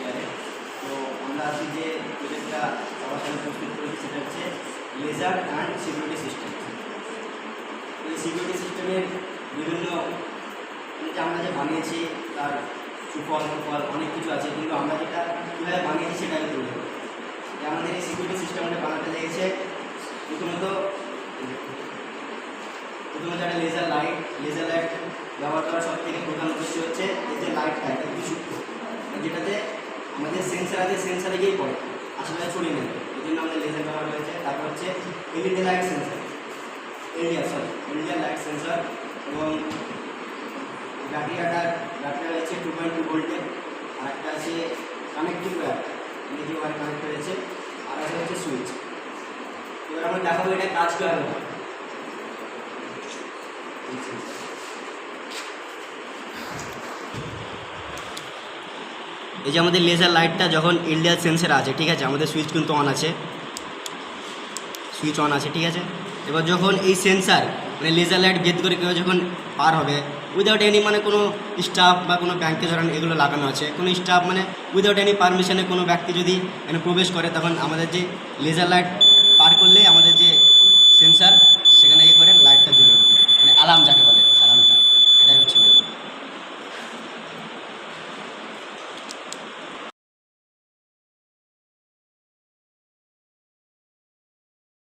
ইয়ারে তো আমরা আজকে যে প্রজেক্টটা সবার সামনে প্রস্তুত করেছি, সেটা হচ্ছে লেজার অ্যান্ড সিকিউরিটি সিস্টেম এই সিকিউরিটি সিস্টেমের বিভিন্ন আমরা যে বানিয়েছি, তার সুফল সুফল, অনেক কিছু আছে, কিন্তু আমরা যেটা কীভাবে বানিয়েছি সেটাকে তুলে আমাদের এই সিকিউরিটি সিস্টেমটা বানাতে লেগেছে, প্রথমত প্রথমত একটা লেজার লাইট লেজার লাইট ব্যবহার করা সব থেকে প্রধান উদ্দেশ্য সেন্সার আছে সেন্সারে গিয়েই পড়ে। আসলে ছড়িয়ে নেবে এই জন্য আমাদের লেজার ব্যবহার হয়েছে। তারপর হচ্ছে LED light sensor LDR sorry LDR light sensor এবং ব্যাটারিটা ব্যাটারি রয়েছে টু পয়েন্ট টু ভোল্টের আর একটা আছে কানেক্টিভ ওয়্যার ইংরেজি ওয়্যার কানেক্ট হয়েছে। আর একটা হচ্ছে সুইচ এবার আমরা দেখাবো এটা কাজ কীভাবে হয় এই যে আমাদের লেজার লাইটটা যখন এলডিআর সেন্সার আছে, ঠিক আছে? আমাদের সুইচ কিন্তু অন আছে। সুইচ অন আছে, ঠিক আছে? এবার যখন এই সেন্সার মানে লেজার লাইট ভেদ করে কেউ যখন পার হবে উইদাউট এনি মানে কোনো স্টাফ বা কোনো ব্যাংকে ধরেন এগুলো লাগানো আছে, কোনো স্টাফ মানে উইদাউট এনি পারমিশনে কোনো ব্যক্তি যদি এখানে প্রবেশ করে, তখন আমাদের যে লেজার লাইট